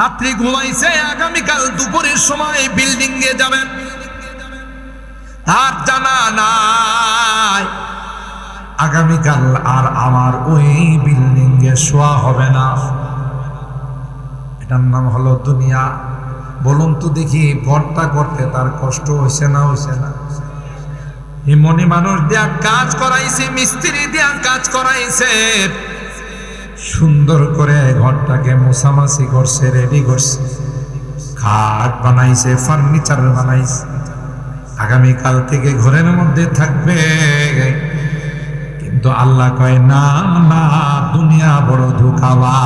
রাত্রি ঘুমাইছে, আগামীকাল দুপুরের সময় বিল্ডিং এ যাবেন। তার জানা নাই, আগামীকাল আর আমার ওই বিল্ডিং এ শোয়া হবে না। এটার নাম হলো দুনিয়া। বলুন তো দেখি ঘরটা করতে তার কষ্ট হয়েছে না হয়েছে না? এই মনে মানুষ দেয়া কাজ করাইছে, মিস্ত্রি দেয়া কাজ করাইছে। সুন্দর করে ঘরটাকে মোছামাছি করছে রেডি করছে। খাট বানাইছে ফার্নিচার বানাইছে। আগামীকাল থেকে ঘরের মধ্যে থাকবে। কিন্তু আল্লাহ কয়, না না, দুনিয়া বড় ধোকাবা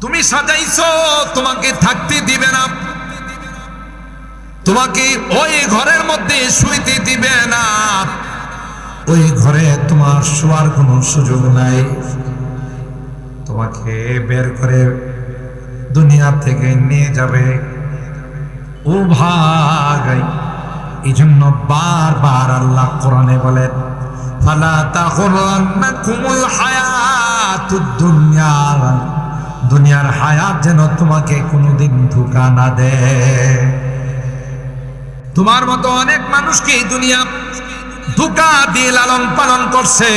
তুমি সাজাইছো, তোমাকে থাকতে দিবে না। তোমাকে ওই ঘরের মধ্যে শুইতে দিবে না। ওই ঘরে তোমার শোয়ার কোনো সুযোগ নাই। তোমাকে বের করে দুনিয়া থেকে নিয়ে যাবে। ও ভাগাই এই জন্য বারবার আল্লাহ কোরআনে বলেন, ফালা তাগুরন্নাকুমুল হায়াতুদ দুনিয়া। দুনিয়ার হায়াত যেন তোমাকে কোনোদিন ধোকা না দেয়। তোমার মতো অনেক মানুষকে দুনিয়া ধোকা দিয়ে লালন পালন করছে।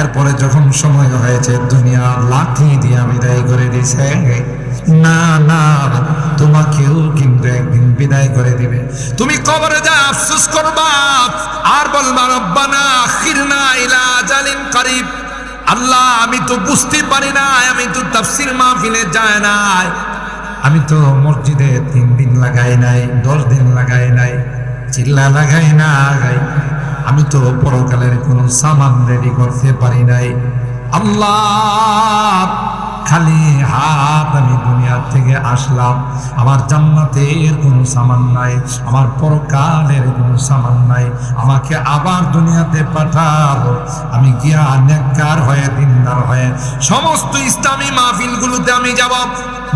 এরপরে যখন সময় হয়েছে, দুনিয়া লাঠি দিয়ে বিদায় করে দিছে না না, তোমাকেও কিন্তু একদিন বিদায় করে দিবে। তুমি কবরে যা, আফসোস করবা। আর বলবা, রব্বানা আখিরনা ইলা আজালিন করিব। আল্লাহ, আমি তো বুঝতে পারি না আমি তো তাফসির মাহফিলে যায় নাই। আমি তো মসজিদে তিন দিন লাগাই নাই, দশ দিন লাগাই নাই। চিল্লা লাগাই না গাই আমি তো পরকালের কোনো সামান রেডি করতে পারি নাই। আল্লাহ! খালি হাত আমি দুনিয়ার থেকে আসলাম। আমার জান্নাতের কোনো সামান নাই, আমার পরকালের কোনো সামান নাই। আমাকে আবার দুনিয়াতে পাঠাবো আমি গিয়া নেককার হয়ে, দিনদার হয়ে সমস্ত ইসলামী মাহফিলগুলোতে আমি যাব।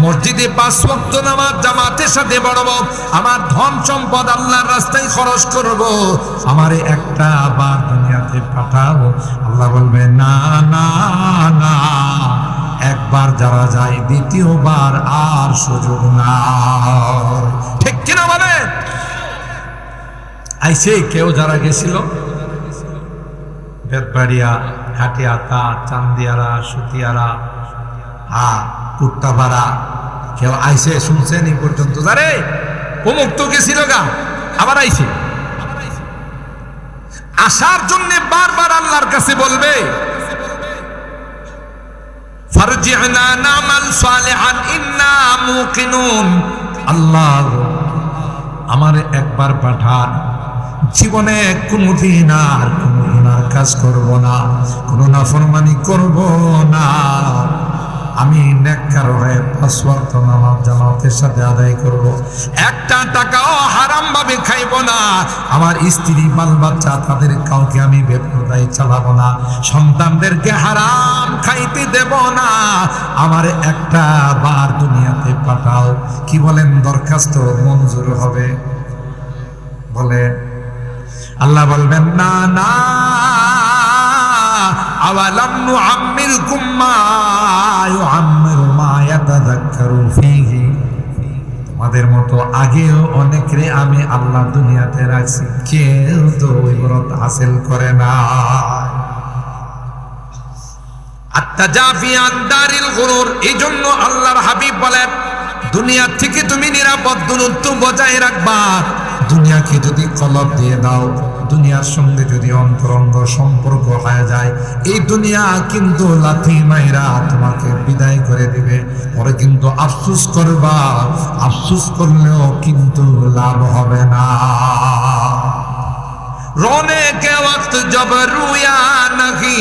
মসজিদে পাঁচ ওয়াক্ত নামাজ, জামাতের সাথে বাড়াবো আমার ধন সম্পদ আল্লাহর রাস্তায় খরচ করব। আমারে একটা আবার দুনিয়াতে পাঠাবো আল্লাহ বলবে না না না। একবার যারা যায়, দ্বিতীয়বার আর সুযোগ না ঠিক কিনা বলে? আইসে কেউ যারা গেছিল, বেতবাড়িয়া খাটিয়াতা চান্দিয়ারা, সুতিয়ারা হা কুট্টাপাড়া, কেউ আইসে শুনছেন এই পর্যন্ত? যারে অমুক তো গেছিল গা, আবার আইসে। আসার জন্য বারবার আল্লাহর কাছে বলবে আল্লাহ, আমার একবার পাঠান। জীবনে কোনোদিন আর কোনো গুনার কাজ করব না, কোনো নাফরমানি করব না। আমি নেককার হয়ে পাঁচ নামাজ জামাতের সাথে আদায় করব। একটা টাকাও হারাম ভাবে খাইব না। আমার স্ত্রী, বাল বাচ্চা, তাদের কাউকে আমি বেপরদায় চালাবো না। সন্তানদেরকে হারাম খাইতে দেব না। আমার একটা বার দুনিয়াতে পাঠাও। কি বলেন দরখাস্ত মঞ্জুর হবে? বলে আল্লাহ বলবেন, না না। আওয়ালাম ফীহি তোমাদের মতো আগেও অনেকরে আমি আল্লাহ দুনিয়াতে রাখছি। কেউ তো ইবরত হাসিল করে না এই জন্য আল্লাহর হাবিব বলেন, দুনিয়া থেকে তুমি নিরাপদ দূরত্ব বজায় রাখবা। দুনিয়াকে যদি কলব দিয়ে দাও, দুনিয়ার সঙ্গে যদি অন্তরঙ্গ সম্পর্ক হয়ে যায়, এই দুনিয়া কিন্তু লাথি মাইরা তোমাকে বিদায় করে দিবে। পরে কিন্তু আফসুস করবা, আফসুস করলেও কিন্তু লাভ হবে না। রনে কে ওয়াক্ত জব রুয়া নাকি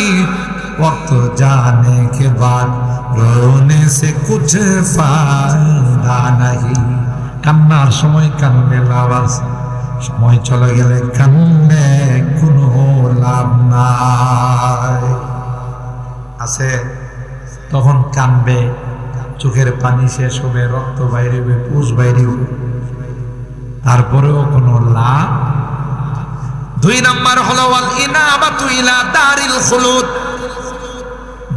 ওয়াক্ত জানে কে বাদ, রনে সে কুছ ফায়দা নাহি। কান্নার সময় কান্দে লাভ আছে সময় চলে গেলে কান্দে, কোনো লাভ নাই। আছে, তখন কানবে, চোখের পানি শেষ হবে, রক্ত বাইরে হবে, পুষ বাইরে হবে। তারপরেও কোনো লাভ দুই নাম্বার হলো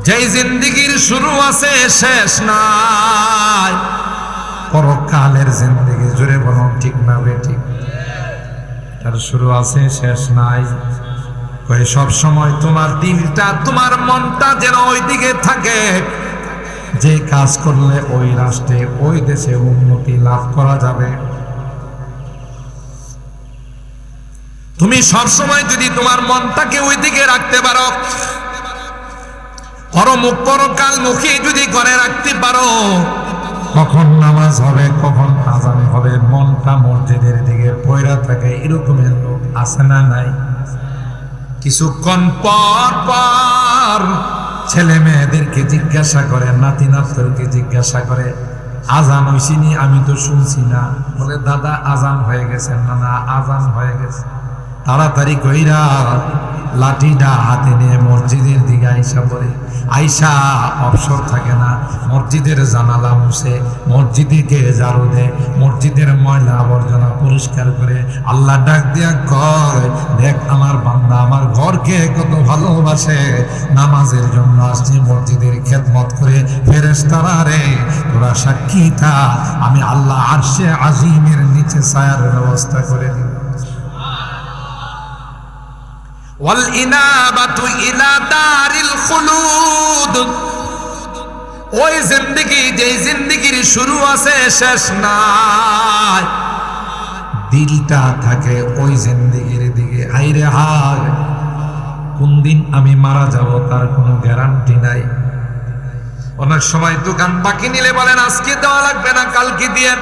যেই জিন্দিগির শুরু আছে, শেষ নাই। পরকালের জিন্দিগি জুড়ে বলুন, ঠিক না বে ঠিক? তার শুরু আছে, শেষ নাই। কই সব সময় তোমার দিলটা তোমার মনটা যেন ওই দিকে থাকে। যে কাজ করলে ওই রাষ্ট্রে, ওই দেশে উন্নতি লাভ করা যাবে। তুমি সব সময় যদি তোমার মনটাকে ওই দিকে রাখতে পারো, পরমুখ পরকাল মুখী যদি করে রাখতে পারো কখন নামাজ হবে, কখন আজান হবে, মনটা মসজিদের দিকে পয়রা থাকে, এরকমের লোক আছে না নাই? কিছুক্ষণ পর পর ছেলে মেয়েদেরকে জিজ্ঞাসা করে, নাতি নাতদেরকে জিজ্ঞাসা করে, আজান হইছিনি আমি তো শুনছি না। বলে, দাদা, আজান হয়ে গেছে। না না, আজান হয়ে গেছে। তাড়াতাড়ি কইরা লাঠিটা হাতে নিয়ে মসজিদের দিকে আইসা পড়ে। আইসা অবসর থাকে না। মসজিদের জানালা মুছে মসজিদকে ঝাড়ু দেয়, মসজিদের ময়লা আবর্জনা পরিষ্কার করে। আল্লাহ ডাক দিয়া কয়, দেখ আমার বান্দা, আমার ঘরকে কত ভালোবাসে। নামাজের জন্য আসছে, মসজিদের খেদমত করে ফেরেস্তারা রে, তোরা সাক্ষী থা। আমি আল্লাহ আরশে আজিমের নিচে ছায়ার ব্যবস্থা করে দিব। ওয়াল ইলা দারিল খুলুদ। ওই জিন্দেগি যে জিন্দেগির শুরু আছে, শেষ নাই। দিলটা থাকে ওই জিন্দেগির দিকে। আইরে হায় কোন দিন আমি মারা যাব তার কোনো গ্যারান্টি নাই। অনেক সময় দোকান বাকি নিলে বলেন, আজকে দেওয়া লাগবে না, কালকে দিয়ে।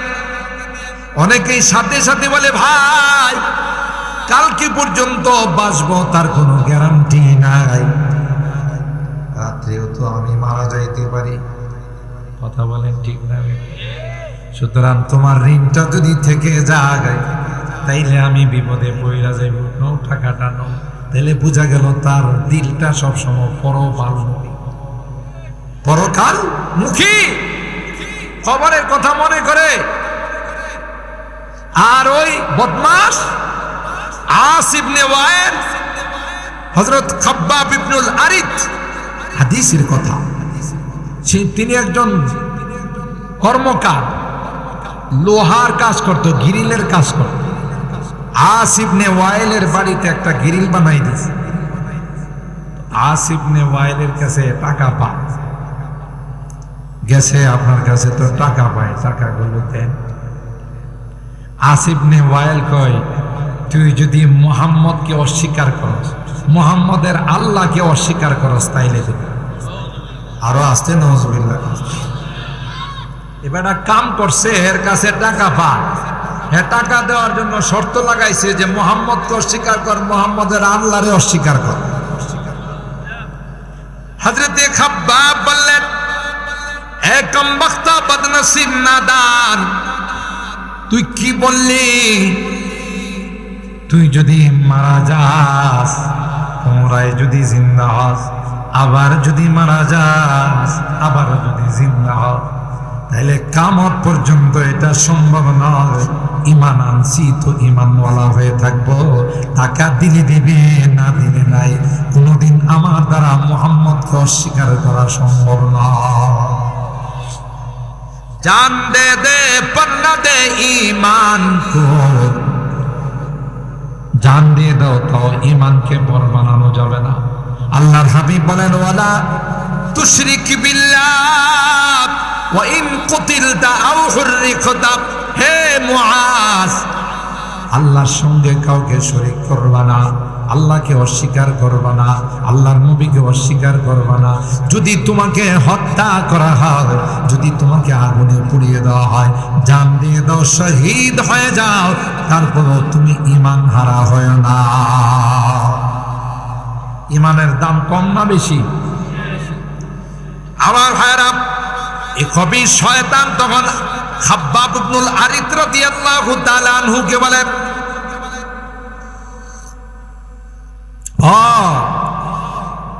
অনেকেই সাথে সাথে বলে, ভাই কালকে পর্যন্ত বাঁচবো, তার কোনো গ্যারান্টি নাই। রাত্রেও তো আমি মারা যাইতে পারি। কথা বলেন ঠিক না সুতরাং তোমার ঋণটা যদি থেকে যায়, তাইলে আমি বিপদে পড়া যাইব। নৌ টাকাটা, নৌ। তাইলে বোঝা গেল তার দিলটা সবসময় পরকাল মুখী পরকাল মুখী খবরের কথা মনে করে? আর ওই বদমাস আসিবনে ওয়াইল হজরত খাব্বাব ইবনুল আরিদ হাদিসের কথা। সে তিনি একজন কর্মকার, লোহার কাজ করত, গিরিলের কাজ করত। আসিবনে ওয়াইলের বাড়িতে একটা গিরিল বানাই দিয়েছে আসিবনে ওয়াইলের কাছে টাকা পায়। গেছে আপনার কাছে তো টাকা পায়, টাকাগুলো দেন। আসিবনে ওয়াইল কয় তুই যদি মোহাম্মদকে অস্বীকার করস, মোহাম্মদের আল্লাহকে অস্বীকার করস, তাইলে দেবে আরও আসতে নজবিল্লা এবার কাম করছে, এর কাছে টাকা পায় হ্যাঁ টাকা দেওয়ার জন্য শর্ত লাগাইছে যে মোহাম্মদকে অস্বীকার কর, মোহাম্মদের আল্লাহরে অস্বীকার কর। হজরতে খাব্বাব বললেন একম বক্তা বদনসিব নাদান, তুই কি বললি? তুই যদি মারা যাস পুনরায় যদি জিন্দা হস, আবার যদি মারা যাস আবার যদি জিন্দা হস। তাহলে কামত পর্যন্ত এটা সম্ভব নয়। ইমান আনছি তো ইমানওয়ালা হয়ে থাকব। টাকা দিলে দিবে, না দিলে নাই। কোনোদিন আমার দ্বারা মোহাম্মদকে অস্বীকার করা সম্ভব নয়। জান দে দে, পন্না দে ইমান জান দিয়ে দাও, তাও ইমানকে বর বানানো যাবে না। আল্লাহর হাবিব বলেন, ওয়ালা তুশরিক বিল্লাহ, ওয়া ইন কুতিলতা আও হুরিকতা হে মুআজ, আল্লাহর সঙ্গে কাউকে শরীক করবা না। আল্লাহকে অস্বীকার করবা না, আল্লাহর নবীকে অস্বীকার করবা না। যদি তোমাকে হত্যা করা হয়, যদি তোমাকে আগুনে পুড়িয়ে দেওয়া হয়, জান দিয়ে দাও, শহীদ হয়ে যাও তারপরও তুমি ইমান হারা হয় না। ইমানের দাম কম না বেশি? আমার ভাইরা এ কবি শয়তান তখন খাব্বাব ইবনুল আরিত রাদিয়াল্লাহু তাআলা আনহুকে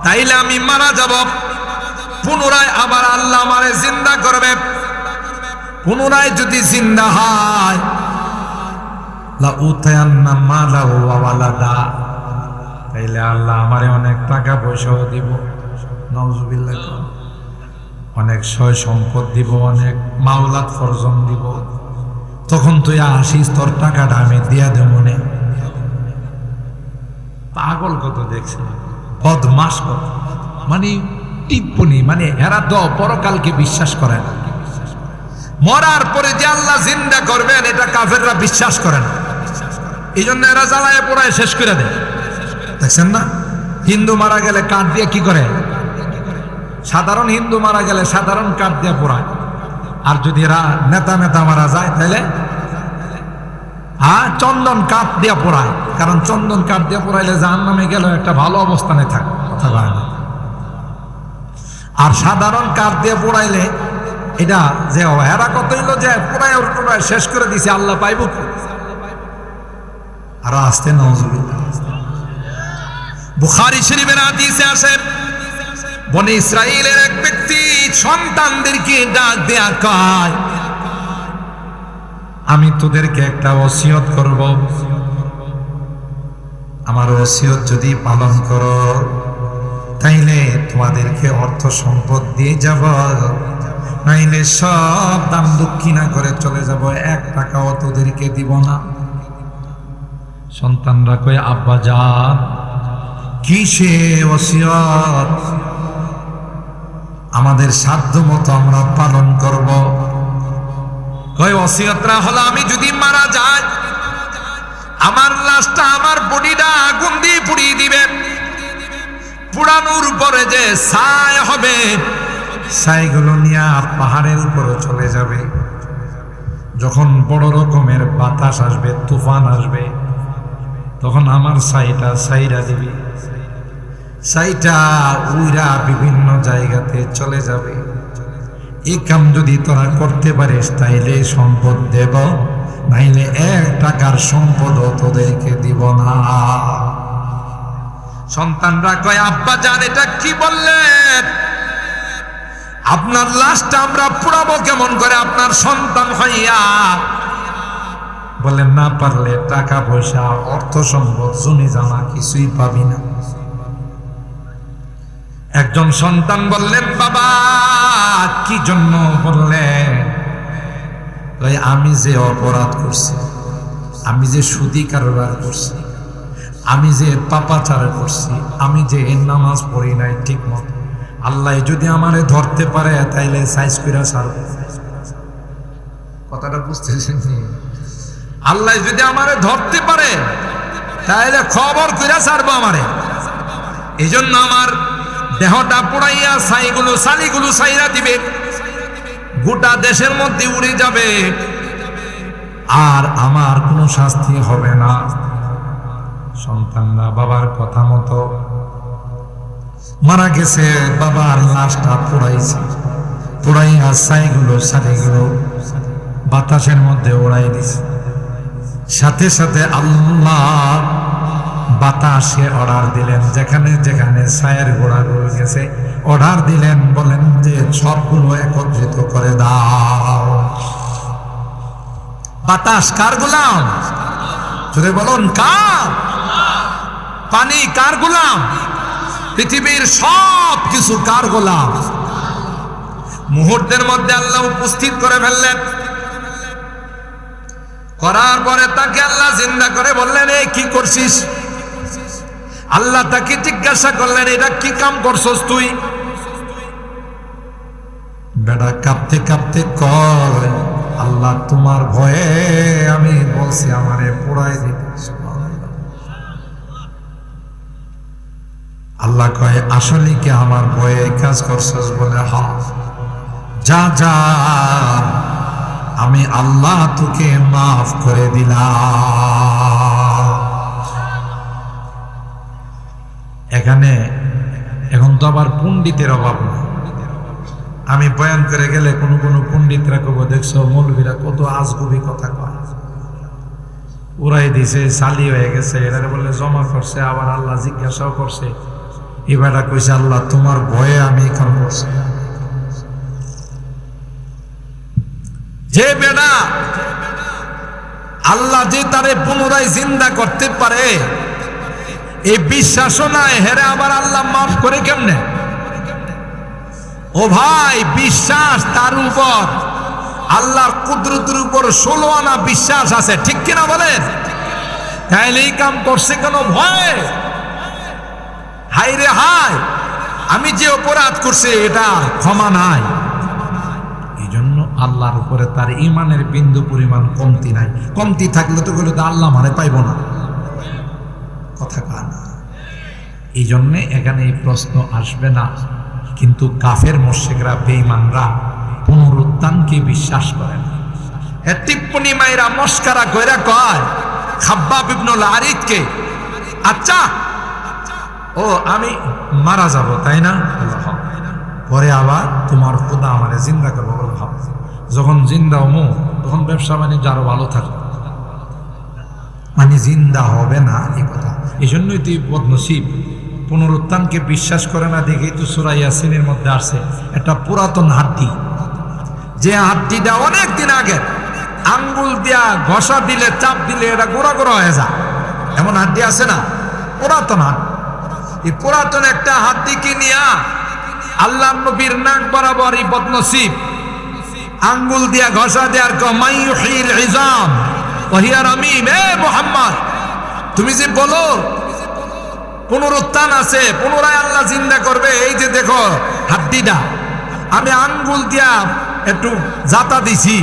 তাইলে আমি মারা যাব। পুনরায় আবার আল্লাহ আমারে জিন্দা করবে। পুনরায় যদি জিন্দা হয় তাইলে আল্লাহ আমারে অনেক টাকা পয়সাও দিব। নজুবিল্লাহ কর। অনেক সয় সম্পদ দিব, অনেক মাওলাত ফরজন দিব। তখন তুই আসিস, তোর টাকাটা আমি দিয়া দেব মনে। পাগল কত দেখছি বদমাস কত? মানে টিপ্পনি মানে এরা তো পরকালকে বিশ্বাস করে না। মরার পরে যে আল্লাহ জিন্দা করবেন, এটা কাফেররা বিশ্বাস করে না। এই জন্য এরা জ্বালায় পোড়ায় শেষ করে দেয়। দেখছেন না? হিন্দু মারা গেলে কাঠ দিয়ে কি করে? সাধারণ হিন্দু মারা গেলে সাধারণ কাঠ দিয়ে পোড়ায়। আর যদি এরা নেতা নেতা মারা যায়, তাহলে? হ্যাঁ চন্দন কাঠ দিয়ে পোড়ায়। কারণ চন্দন কাঠ দিয়ে পড়াইলে জাহান নামে গেলে একটা ভালো অবস্থানে থাকে, কথা না। আর সাধারণ কাঠ দিয়ে পড়াইলে এটা যে এরা কত হইল যে পোড়ায় টোড়ায় শেষ করে দিছে, আল্লাহ পাইব আর আসতে বুখারি শরীফের হাদিসে আসে, বনে ইসরায়েলের এক ব্যক্তি সন্তানদেরকে ডাক দেয়া কয়, আমি তোদেরকে একটা ওসিয়ত করব। আমার ওসিয়ত যদি পালন করো, তাইলে তোমাদেরকে অর্থ সম্পদ দিয়ে যাব। নাইলে সব দাম দক্ষিণা করে চলে যাব। এক টাকাও তোদেরকে দিব না। সন্তানরা কয়, আব্বা যান। কিসে ওসিয়ত? আমাদের সাধ্য মতো আমরা পালন করব। কয়, ওসিয়তরা হলো, আমি যদি মারা যাই আমার লাশটা আমার বডিটা আগুন দিয়ে পুড়িয়ে দিবে। পুরানোর পরে যে ছাই হবে, ছাইগুলো নিয়ে পাহাড়ের উপরে চলে যাবে। যখন বড় রকমের বাতাস আসবে, তুফান আসবে, তখন আমার সাইটা সাইরা দিবি। সাইটা উইরা বিভিন্ন জায়গাতে চলে যাবে। এই কাম যদি তোরা করতে পারিস, তাইলে সম্পদ দেব। নাইলে এক টাকার সম্পদ তোদেরকে দিব না। সন্তানরা কয়, আব্বা জান, এটা কি বললেন? আপনার লাশটা আমরা পুরাবো কেমন করে? আপনার সন্তান হইয়া। বলেন, না পারলে টাকা পয়সা, অর্থ সম্পদ, জমি জানা কিছুই পাবি না। একজন সন্তান বললেন, বাবা, কি জন্য বললেন? আমি যে অপরাধ করছি, আমি যে সুদি কারবার করছি, আমি যে পাপাচার করছি, আমি যে নামাজ পড়ি নাই ঠিক মতো আল্লাহ যদি আমারে ধরতে পারে, তাইলে সাইজ কইরা ছাড়ব। কথাটা বুঝতেছেন? আল্লাহ যদি আমারে ধরতে পারে, তাইলে খবর কইরা ছাড়বো আমারে। এই জন্য আমার দেহটা পোড়াইয়া, ছাইগুলো সালিগুলো সাইরা দিবে। গোটা দেশের মধ্যে উড়ে যাবে। আর আমার কোনো শাস্তি হবে না। সন্তানরা বাবার কথা মতো মারা গেছে, বাবার লাশটা পোড়াইছে। পোড়াইয়া ছাইগুলো সালিগুলো বাতাসের মধ্যে ওড়াই দিছে। সাথে সাথে আল্লাহ বাতাসে অর্ডার দিলেন, যেখানে যেখানে ছায়ের গোড়াগুলো গেছে। অর্ডার দিলেন বলেন যে সবগুলো একত্রিত করে দাও। বাতাস কার গোলাম? যদি বলুন, কার? পানি কার গোলাম? পৃথিবীর সব কিছু কার গোলাম? মুহূর্তের মধ্যে আল্লাহ উপস্থিত করে ফেললেন। করার পরে তাকে আল্লাহ জিন্দা করে বললেন এই কি করছিস? আল্লাহ তাকে জিজ্ঞাসা করলেন এটা কি কাম করছস তুই? বেড়া কাঁপতে কাঁপতে কর আল্লাহ তোমার ভয়ে আমি বলছি, আমারে পোড়াই দিতে। আল্লাহ কয়, আসলে কি আমার ভয়ে কাজ করছস? বলে, হা, যা যা, আমি আল্লাহ তোকে মাফ করে দিলাম। এখানে এখন তো আবার পণ্ডিতের অভাব নাই আমি বয়ান করে গেলে কোনো কোনো পণ্ডিতরা কব, দেখছ, মৌলবীরা কত আজগুবি কথা কয়। উড়াই দিছে, চালি হয়ে গেছে। এরা বলে জমা করছে, আবার আল্লাহ জিজ্ঞাসাও করছে। এবারটা কইছে, আল্লাহ, তোমার ভয়ে আমি এখান করছি। যে বেড়া আল্লাহ যে তারে পুনরায় জিন্দা করতে পারে এই বিশ্বাসও নাই, হেরে আবার আল্লাহ মাফ করে কেমনে? ও ভাই, বিশ্বাস তার উপর। আল্লাহর কুদরতের উপর ষোলো আনা বিশ্বাস আছে, ঠিক কিনা বলেন? তাইলে এই কাম করছে কেন ভয়? হাই রে হাই আমি যে অপরাধ করছি, এটা ক্ষমা নাই। এই জন্য আল্লাহর উপরে তার ইমানের বিন্দু পরিমাণ কমতি নাই। কমতি থাকলে তো বলে আল্লাহ মানে পাইব না। কথা কান এই জন্যে এখানে এই প্রশ্ন আসবে না। কিন্তু কাফের মোর্শেকরা বেঈমানরা পুনরুত্থানকে বিশ্বাস করে না। এ টিপ্পনি মাইরা মস্কারা কইরা কয়, খাব্বাব ইবনুল আরিদকে আচ্ছা ও, আমি মারা যাব, তাই না। পরে আবার তোমার খোদা আমারে জিন্দা করব বলে ভাব যখন জিন্দা হমো, তখন ব্যবসা বাণিজ্য আরও ভালো থাকবে। মানে জিন্দা হবে না এ কথা। এই জন্যই তুই বদনসিব। পুনরুত্থানকে বিশ্বাস করে না দেখেই তো সুরা ইয়াসিনের মধ্যে আসছে একটা পুরাতন হাড্ডি। যে হাড্ডিটা অনেক দিন আগে আঙ্গুল দিয়া ঘষা দিলে, চাপ দিলে এটা গোড়া গোড়া হয়ে যায়। এমন হাড্ডি আছে না? পুরাতন হাড্ডি। এই পুরাতন একটা হাড্ডিকে নিয়া আল্লাহ নবীর নাক বরাবর এই বদনসিব। আঙ্গুল দিয়া ঘষা দেওয়ার কমাইহিল ইজাম। ওহিয়ার আমিম এ মোহাম্মদ তুমি যে বলো পুনরুত্থান আছে পুনরায় আল্লাহ জিন্দা করবে এই যে দেখো হাড্ডিটা আমি আঙ্গুল দিয়া একটু জাতা দিছি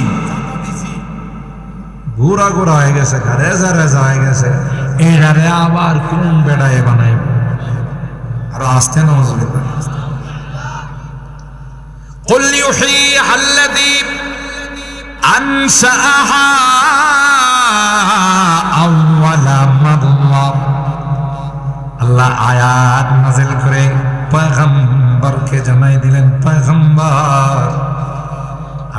ঘুরা ঘুরা হয়ে গেছে গা, রেজা রেজা হয়ে গেছে এইটারে আবার কোন বেড়ায় বানাইব আর আসতে নজরে قل يحييها الذي أنشأها أول مرة আল্লাহ আয়াত নাজিল করে পয়গম্বরকে জানাই দিলেন, পয়গম্বর,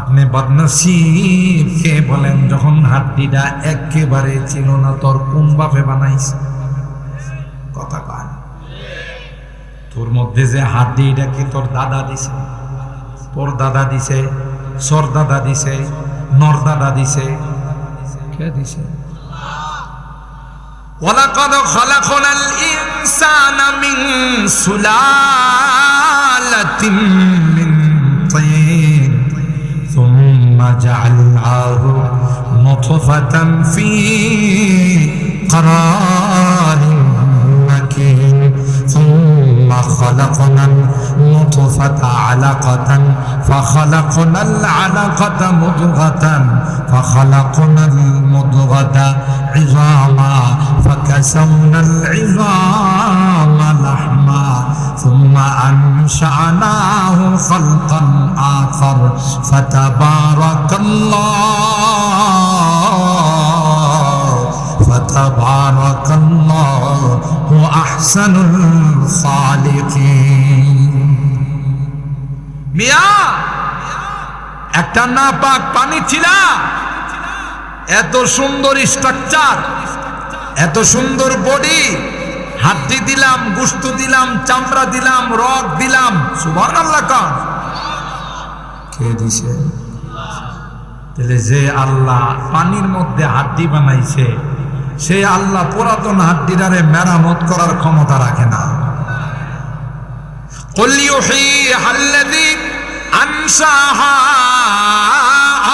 আপনি বদনসিবকে বলেন, যখন হাড্ডিটা একেবারে ছিল না, তোর কোন বাপে বানাইছে? কথা কান তোর মধ্যে যে হাড্ডিটা কি তোর দাদা দিছে? তোর দাদা দিছে, সর দাদা দিছে, নর দাদা দিছে কে দিছে ولقد خلقنا الإنسان من سلالة من طين ثم جعلناه نطفة في قرار مكين ثم خلقنا النطفة علقة فخلقنا العلقة مضغة فخلقنا المضغة عظاما فكسونا العظام لحما ثم أنشأناه خلقا آخر فتبارك الله فتبارك الله أحسن الخالقين. মিয়া, একটা না পাক পানি ছিলা। এত সুন্দর স্ট্রাকচার এত সুন্দর বডি হাড্ডি দিলাম দিলাম, চামড়া দিলাম রক দিলাম। যে আল্লাহ পানির মধ্যে হাড্ডি বানাইছে, সে আল্লাহ পুরাতন হাড্ডিটারে মেরামত করার ক্ষমতা রাখে না। কল্লিও সেই হাল্লাদি أنشاها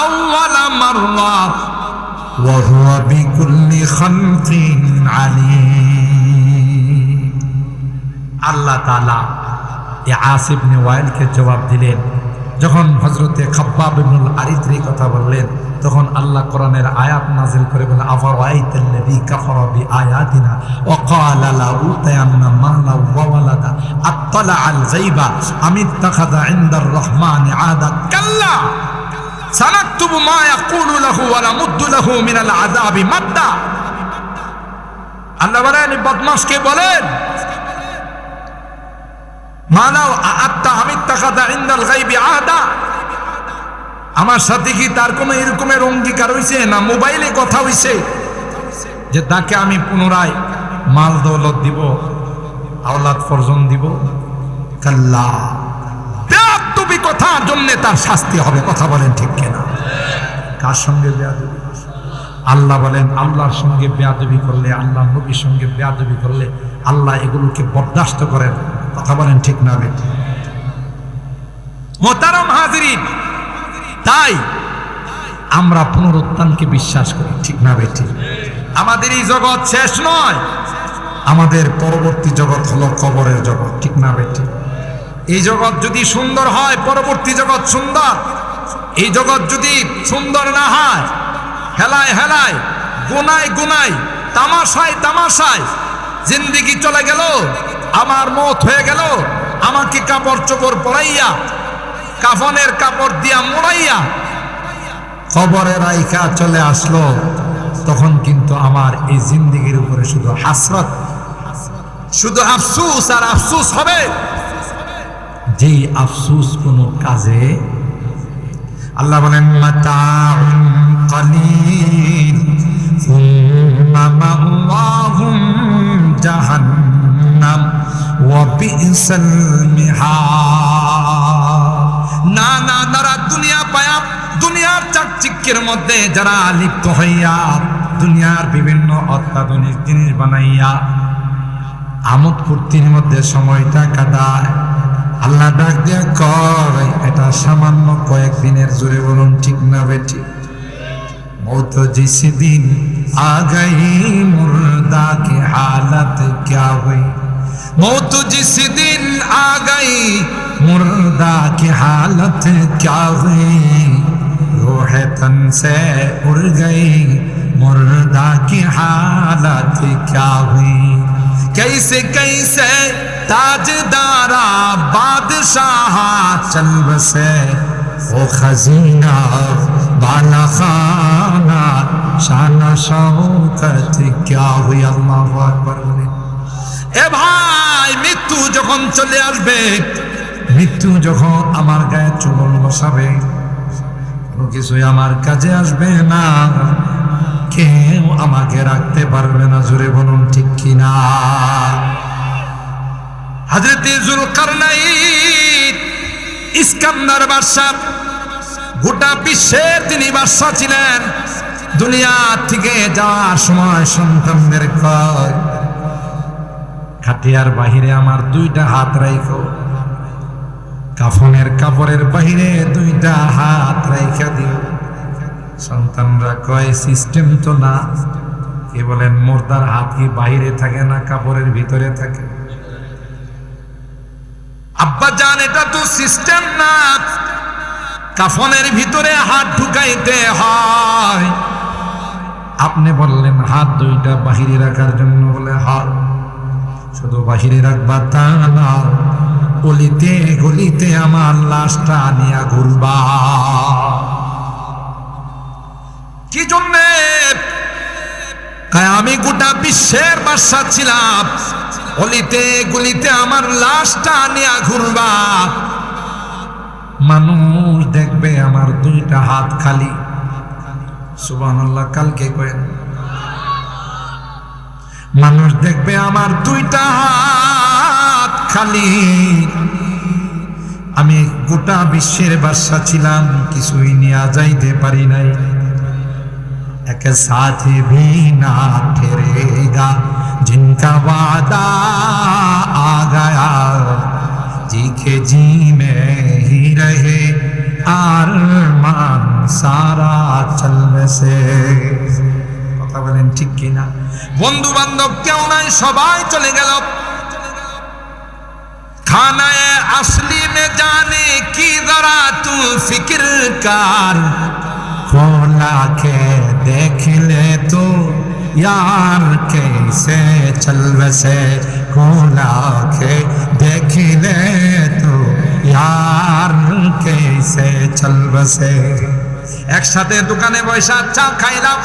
أول مرة وهو بكل خلق عليم الله تعالى يا عاصب نوائل کے جواب دلیں যখন হজরতে খাব্বাব ইবনুল আরিত্রি কথা বললেন, তখন আল্লাহ কোরআনের আয়াত নাজিল করে বলে আফারাইতাল্লাযী কাফারা বিআয়াতিনা ওয়া ক্বালা লা উতায়ান্না মালা ওয়া ওয়ালাদা আত্তালা আল গায়বা আম ইত্তাখাযা ইনদার রহমানি আদা কাল্লা সানাকতুবু মা ইয়াকুলু লাহু ওয়া নামুদ্দু লাহু মিনাল আযাবি মাদ্দা। আল্লাহ বলেন বদমাশকে বলেন মানাও আত্মা আমিত্তা খাদা ইন্দাল গাইবি আমার সাথে কি তার কোনো এরকমের অঙ্গীকার হইছে না মোবাইলে কথা হইছে? যে তাকে আমি পুনরায় মাল দৌলত দিব, আওলাদ ফরজন দিব। কাল্লা। বেয়াদবি কথার জন্য তার শাস্তি হবে, কথা বলেন ঠিক কিনা? কার সঙ্গে বেয়াদবি? আল্লাহ বলেন, আল্লাহর সঙ্গে বেয়াদবি করলে আল্লাহ নবীর সঙ্গে বেয়াদবি করলে আল্লাহ এগুলোকে বরদাস্ত করেন। কথা বলেন ঠিক না বেটি মোতারাম হাজিরিন তাই আমরা পুনরুত্থানকে বিশ্বাস করি ঠিক না বেঠি আমাদের এই জগৎ শেষ নয়। আমাদের পরবর্তী জগৎ হলো কবরের জগৎ ঠিক না বেঠি এই জগৎ যদি সুন্দর হয় পরবর্তী জগৎ সুন্দর। এই জগৎ যদি সুন্দর না হয় হেলায় হেলায় গুনায় গুনায় তামাশায় তামাশায় জিন্দিগি চলে গেল। আমার মত হয়ে গেল। আমাকে কাপড় চোপড় পরাইয়া, কাফনের কাপড় দিয়া মোড়াইয়া খবরের আইকা চলে আসলো। তখন কিন্তু আমার এই জিন্দিগির উপরে শুধু হাসরত, শুধু আফসুস আর আফসুস হবে। যেই আফসুস কোনো কাজে, আল্লাহ বলেন, মাতাউন কালিল বিসাল না না, তারা দুনিয়া পায়া, দুনিয়ার চাকচিক্যের মধ্যে যারা লিপ্ত হইয়া, দুনিয়ার বিভিন্ন অত্যাধুনিক জিনিস বানাইয়া, আমোদ ফুর্তির মধ্যে সময়টা কাটায়। আল্লাহ ডাক দিয়া কর এটা সামান্য কয়েকদিনের জুড়ে বলুন, ঠিক না বেটি মৌত জিসি দিন আগাই মুর্দাকে হালাত ক্যা হই? موت جس دن آ گئی، مردہ کی حالت کیا ہوئی؟ روح تن سے اڑ گئی، مردہ کی حالت کیا ہوئی؟ کیسے کیسے تاج دارا بادشاہ چل بسے وہ خزینہ بالا خانہ، شانہ شوکت کیا ہوئی؟ اللہ اکبر এ ভাই, মৃত্যু যখন চলে আসবে, মৃত্যু যখন আমার গায়ে চুমন বসাবে, কোনো কিছুই আমার কাজে আসবে না। কেউ আমাকে রাখতে পারবে না, জোরে বলুন ঠিক কিনা? হাজরতে জুলকারনাইন, ইস্কান্দার বাদশাহ, গোটা বিশ্বের তিনি বাদশাহ ছিলেন। দুনিয়া থেকে যাওয়ার সময় সন্তানদের কয় খাটিয়ার বাহিরে আমার দুইটা হাত রাইখো। কাফনের কাপড়ের বাহিরে দুইটা হাত রাইখা দিও। সন্তানরা কয়, সিস্টেম তো না। কে বলেন মোর্দার হাত কি বাহিরে থাকে না কাপড়ের ভিতরে থাকে? আব্বা জান, এটা তো সিস্টেম না। কাফনের ভিতরে হাত ঢুকাইতে হয়। আপনি বললেন হাত দুইটা বাহিরে রাখার জন্য বলে, হাত শুধু বাহিরে রাখবা তা না গলিতে গলিতে আমার লাশটা নিয়া ঘুরবা। কি জন্যে? আমি গোটা বিশ্বের বাসা ছিলাম অলিতে গুলিতে আমার লাশটা নিয়া ঘুরবা। মানুষ দেখবে আমার দুইটা হাত খালি। আল্লাহ কালকে কেন মানুষ দেখবে আমার দুইটা হাত খালি আমি গোটা বিশ্বের বাদশা ছিলাম কিছুই নিয়ে যাইতে পারি নাই एक साथ भी ना ठहरेगा जिनका वादा आ गया जी के जी में ही रहे আরমান সারা চলবে সে কথা বলেন ঠিক কিনা বন্ধু বান্ধব কেউ নাই সবাই চলে গেল খানায় আসলি মে জানে কি জরা তু ফিক্র কার खोला के देख ले तो यार कैसे चल बसे खोला के देख ले तो यार कैसे चल बसे একসাথে দোকানে বৈশা চা খাইলাম,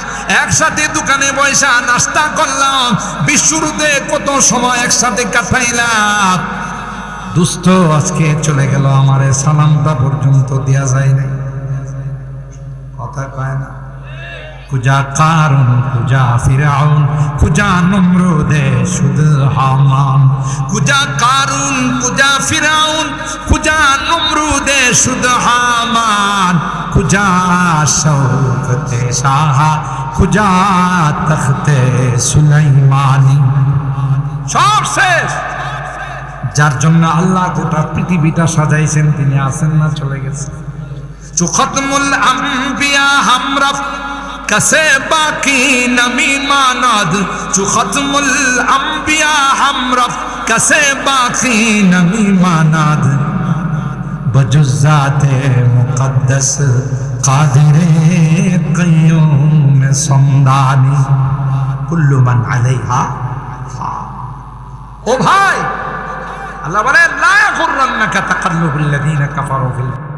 একসাথে দোকানে বৈশা নাস্তা করলাম বিশ্বরুতে কত সময় একসাথে কাটাইলাম। দুস্থ আজকে চলে গেল আমারে সালামটা পর্যন্ত দেয়া যায় নাই। কথা কয় না। খুজা কারণ, খুজা ফিরাউন, খুজা নমরুদে শুধু হামান। খুজা কারুন, খুজা ফিরাউন, খুজা নমরুদে শুধু হামান। খুজা শৌকতে সাহা, খুজা তখতে সুলাইমানি। সব শেষ! যার জন্য আল্লাহ গোটা পৃথিবীটা সাজাইছেন, তিনি আসেন না, চলে গেছেন চোখতমুল আম্বিয়া হামরা کسے باقی نمی ماند چو ختم الانبیاء ہم رف کسے باقی نمی ماند بجزات مقدس قادر قیوم سندانی کل من علیہا او بھائی، اللہ بلے لا یغرنک تقلب الذین کفروا فی الارض۔